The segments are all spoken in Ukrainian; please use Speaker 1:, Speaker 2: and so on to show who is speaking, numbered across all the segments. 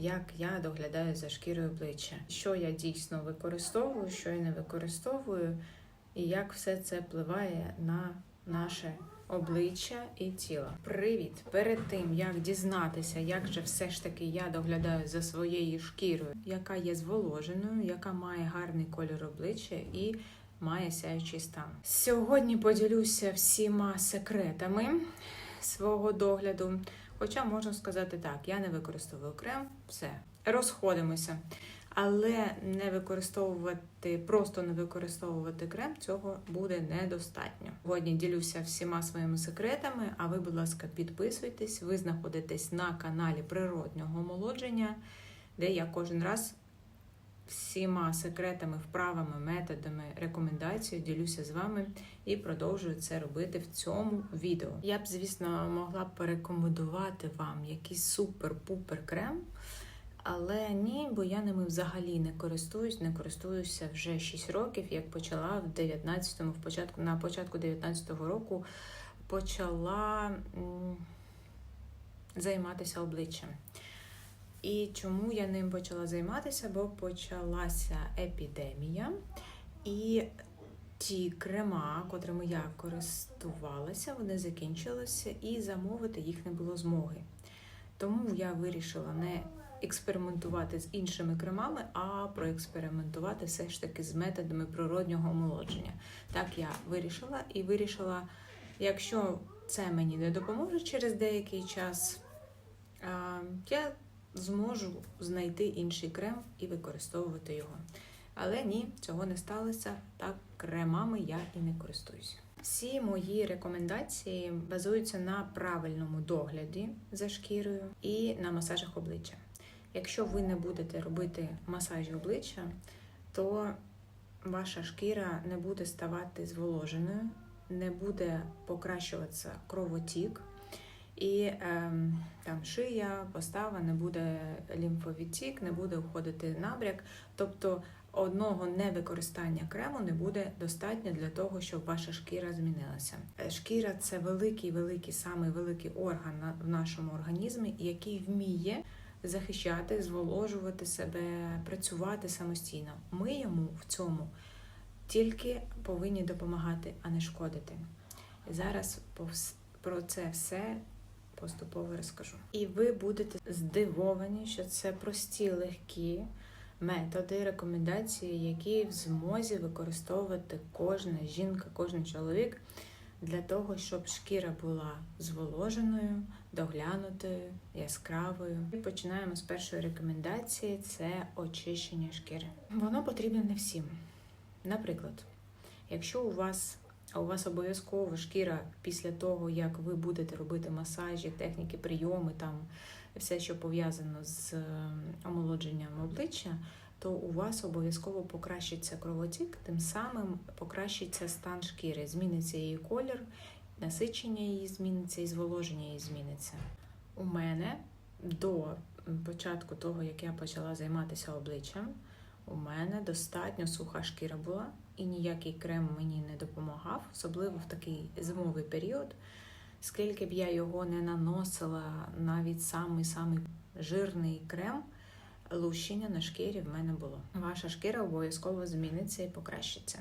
Speaker 1: як я доглядаю за шкірою обличчя, що я дійсно використовую, що я не використовую, і як все це впливає на наше обличчя і тіло. Привіт! Перед тим як дізнатися, як же все ж таки я доглядаю за своєю шкірою, яка є зволоженою, яка має гарний кольор обличчя і має сяючий стан. Сьогодні поділюся всіма секретами свого догляду. Хоча можна сказати так, я не використовую крем, все, розходимося. Але не використовувати, просто не використовувати крем, цього буде недостатньо. Сьогодні ділюся всіма своїми секретами. А ви, будь ласка, підписуйтесь. Ви знаходитесь на каналі природнього омолодження, де я кожен раз всіма секретами, вправами, методами, рекомендацією ділюся з вами і продовжую це робити в цьому відео. Я б, звісно, могла б порекомендувати вам якийсь супер-пупер крем. Але ні, бо я ними взагалі не користуюсь, не користуюся вже 6 років, як почала в 19-му, в початку, на початку 19-го року почала м, займатися обличчям. І чому я ним почала займатися? Бо почалася епідемія, і ті крема, котрими я користувалася, вони закінчилися, і замовити їх не було змоги. Тому я вирішила не експериментувати з іншими кремами, а проекспериментувати все ж таки з методами природнього омолодження. Так я вирішила і вирішила, якщо це мені не допоможе через деякий час, я зможу знайти інший крем і використовувати його. Але ні, цього не сталося. Так, кремами я і не користуюся. Всі мої рекомендації базуються на правильному догляді за шкірою і на масажах обличчя. Якщо ви не будете робити масажі обличчя, то ваша шкіра не буде ставати зволоженою, не буде покращуватися кровотік, і е, там шия, постава, не буде лімфовідтік, не буде входити набряк. Тобто одного невикористання крему не буде достатньо для того, щоб ваша шкіра змінилася. Шкіра це великий, великий, самий великий орган в нашому організмі, який вміє захищати, зволожувати себе, працювати самостійно. Ми йому в цьому тільки повинні допомагати, а не шкодити. Зараз про це все поступово розкажу. І ви будете здивовані, що це прості, легкі методи, рекомендації, які в змозі використовувати кожна жінка, кожен чоловік для того, щоб шкіра була зволоженою, доглянутою, яскравою. І Починаємо з першої рекомендації: це очищення шкіри. Воно потрібне не всім. Наприклад, якщо у вас а у вас обов'язково шкіра після того, як ви будете робити масажі, техніки, прийоми, там все, що пов'язано з омолодженням обличчя, то у вас обов'язково покращиться кровотік, тим самим покращиться стан шкіри, зміниться її колір, насичення її зміниться і зволоження її зміниться. У мене до початку того, як я почала займатися обличчям, у мене достатньо суха шкіра була, і ніякий крем мені не допомагав, особливо в такий зимовий період. Скільки б я його не наносила, навіть самий-самий жирний крем, лущення на шкірі в мене було. Ваша шкіра обов'язково зміниться і покращиться.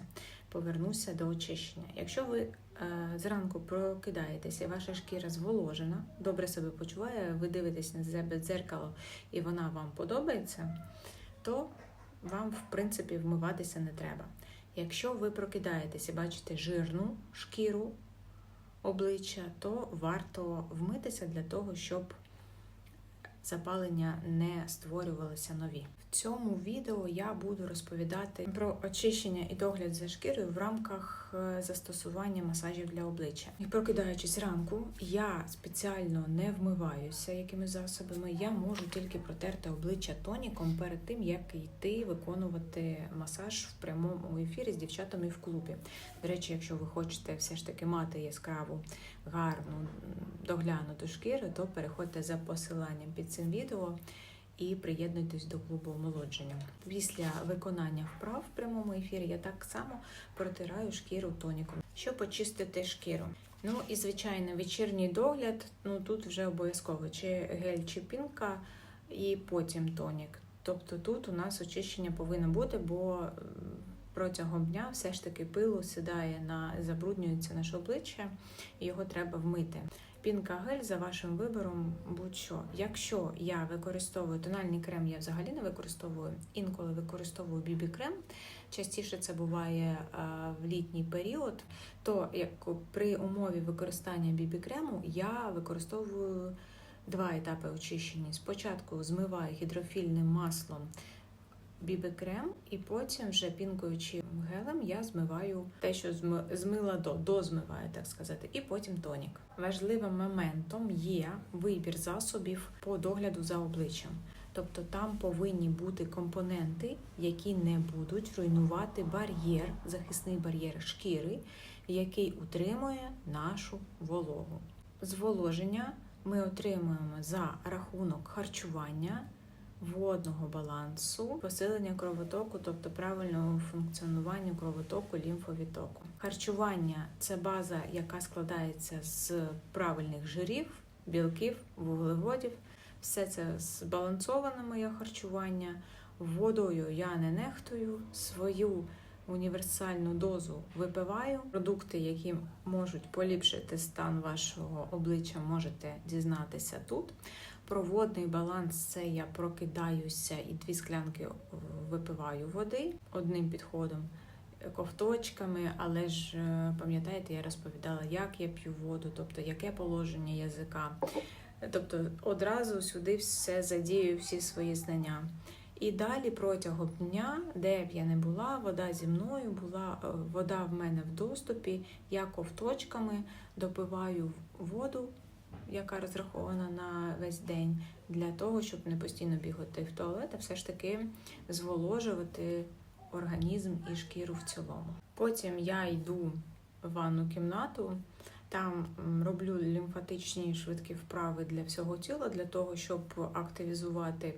Speaker 1: Повернуся до очищення. Якщо ви е, зранку прокидаєтеся, і ваша шкіра зволожена, добре себе почуває, ви дивитесь на себе дзеркало і вона вам подобається, то вам, в принципі, вмиватися не треба. Якщо ви прокидаєтеся бачите жирну шкіру обличчя, то варто вмитися для того, щоб запалення не створювалися нові. Цьому відео я буду розповідати про очищення і догляд за шкірою в рамках е, застосування масажів для обличчя. І прокидаючись зранку, я спеціально не вмиваюся якими засобами. Я можу тільки протерти обличчя тоніком перед тим, як йти виконувати масаж в прямому ефірі з дівчатами в клубі. До речі, якщо ви хочете все ж таки мати яскраву, гарну доглянуту шкіру, то переходьте за посиланням під цим відео і приєднуйтесь до клубу омолодження. Після виконання вправ в прямому ефірі я так само протираю шкіру тоніком, щоб очистити шкіру. Ну і звичайно, вечірній догляд. Ну тут вже обов'язково чи гель, чи пінка. і потім тонік. Тобто тут у нас очищення повинно бути, бо протягом дня все ж таки пилу сідає на забруднюється наше обличчя, і його треба вмити. Пінка гель за вашим вибором будь-що. Якщо я використовую тональний крем, я взагалі не використовую. Інколи використовую бібі-крем. Частіше це буває е, в літній період. То як при умові використання бібі-крему я використовую два етапи очищення. Спочатку змиваю гідрофільним маслом бібі-крем, і потім вже пінкою чи гелем я змиваю те, що змила до, дозмиваю, так сказати, і потім тонік. Важливим моментом є вибір засобів по догляду за обличчям. Тобто там повинні бути компоненти, які не будуть руйнувати бар'єр, захисний бар'єр шкіри, який утримує нашу вологу. Зволоження ми отримуємо за рахунок харчування, водного балансу, посилення кровотоку, тобто правильного функціонування кровотоку, лімфовідтоку. Харчування це база, яка складається з правильних жирів, білків, вуглеводів. Все це збалансоване моє харчування. Водою я не нехтую, свою універсальну дозу випиваю. Продукти, які можуть поліпшити стан вашого обличчя, можете дізнатися тут. Про водний баланс це я прокидаюся і дві склянки випиваю води одним підходом. Ковточками, але ж е, пам'ятаєте, я розповідала, як я п'ю воду, тобто яке положення язика. Тобто одразу сюди все задію, всі свої знання. І далі протягом дня, де б я не була, вода зі мною була, е, вода в мене в доступі, я ковточками допиваю воду, яка розрахована на весь день, для того, щоб не постійно бігати в туалет, а все ж таки зволожувати організм і шкіру в цілому. Потім я йду в ванну кімнату. Там роблю лімфатичні швидкі вправи для всього тіла, для того, щоб активізувати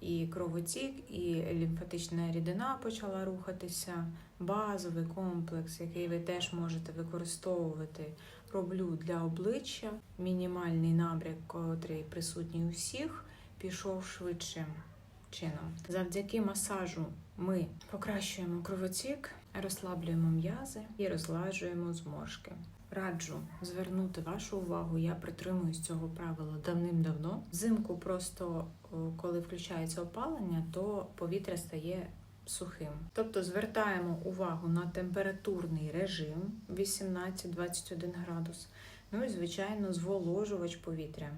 Speaker 1: і кровотік, і лімфатична рідина почала рухатися. Базовий комплекс, який ви теж можете використовувати, роблю для обличчя. Мінімальний набряк, котрий присутній у всіх, пішов швидшим чином. Завдяки масажу ми покращуємо кровотік, розслаблюємо м'язи і розгладжуємо зморшки. Раджу звернути вашу увагу. Я притримуюсь цього правила давним-давно. Взимку просто коли включається опалення, то повітря стає сухим. Тобто звертаємо увагу на температурний режим 18-21 градус. Ну і звичайно, зволожувач повітря.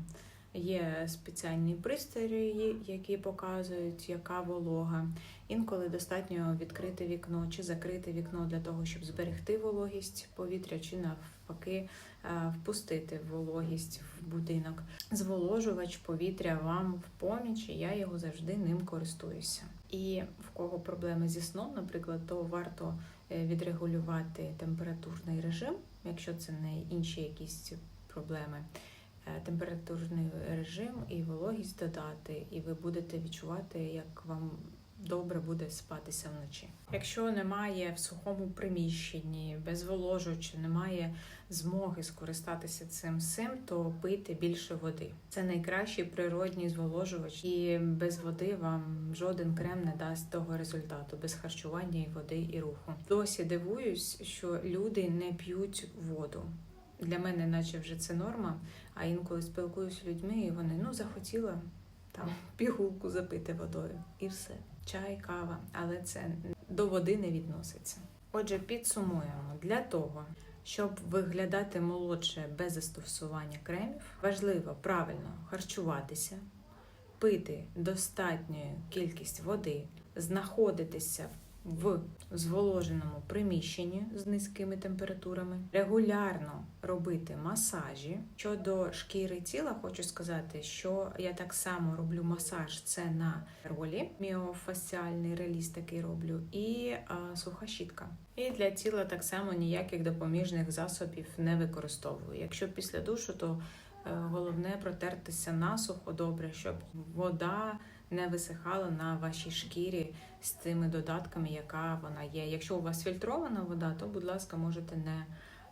Speaker 1: Є спеціальні пристрої, які показують, яка волога. Інколи достатньо відкрити вікно чи закрити вікно для того, щоб зберегти вологість повітря, чи навпаки е, впустити вологість в будинок. Зволожувач повітря вам в поміч, і я його завжди ним користуюся. І в кого проблеми зі сном, наприклад, то варто е, відрегулювати температурний режим, якщо це не інші якісь проблеми. Е, Температурний режим і вологість додати, і ви будете відчувати, як вам добре буде спатися вночі. Якщо немає в сухому приміщенні, без зволожувача, немає змоги скористатися цим всім, то пийте більше води. Це найкращий природній зволожувач, і без води вам жоден крем не дасть того результату, без харчування і води і руху. Досі дивуюсь, що люди не п'ють воду. Для мене, наче вже це норма. А інколи спілкуюся з людьми, і вони ну захотіла там пігулку запити водою, і все. Чай, кава, але це до води не відноситься. Отже, підсумуємо для того, щоб виглядати молодше без застосування кремів, важливо правильно харчуватися, пити достатню кількість води, знаходитися в зволоженому приміщенні з низькими температурами, регулярно робити масажі. Щодо шкіри тіла, хочу сказати, що я так само роблю масаж це на ролі, міофасціальний реліз такий роблю, і а, суха щітка. І для тіла так само ніяких допоміжних засобів не використовую. Якщо після душу, то е, головне протертися насухо добре, щоб вода не висихала на вашій шкірі з тими додатками, яка вона є. Якщо у вас фільтрована вода, то, будь ласка, можете не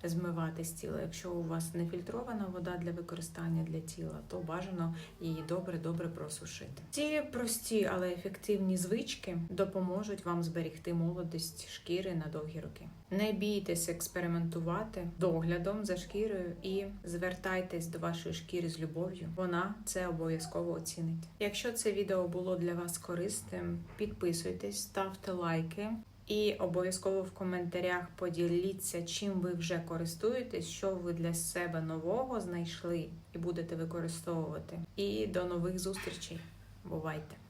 Speaker 1: змивати з тіла. Якщо у вас не фільтрована вода для використання для тіла, то бажано її добре-добре просушити. Ці прості, але ефективні звички допоможуть вам зберегти молодість шкіри на довгі роки. Не бійтесь експериментувати доглядом за шкірою і звертайтесь до вашої шкіри з любов'ю. Вона це обов'язково оцінить. Якщо це відео було для вас корисним, підписуйтесь, ставте лайки. І обов'язково в коментарях поділіться, чим ви вже користуєтесь, що ви для себе нового знайшли і будете використовувати. І до нових зустрічей. Бувайте!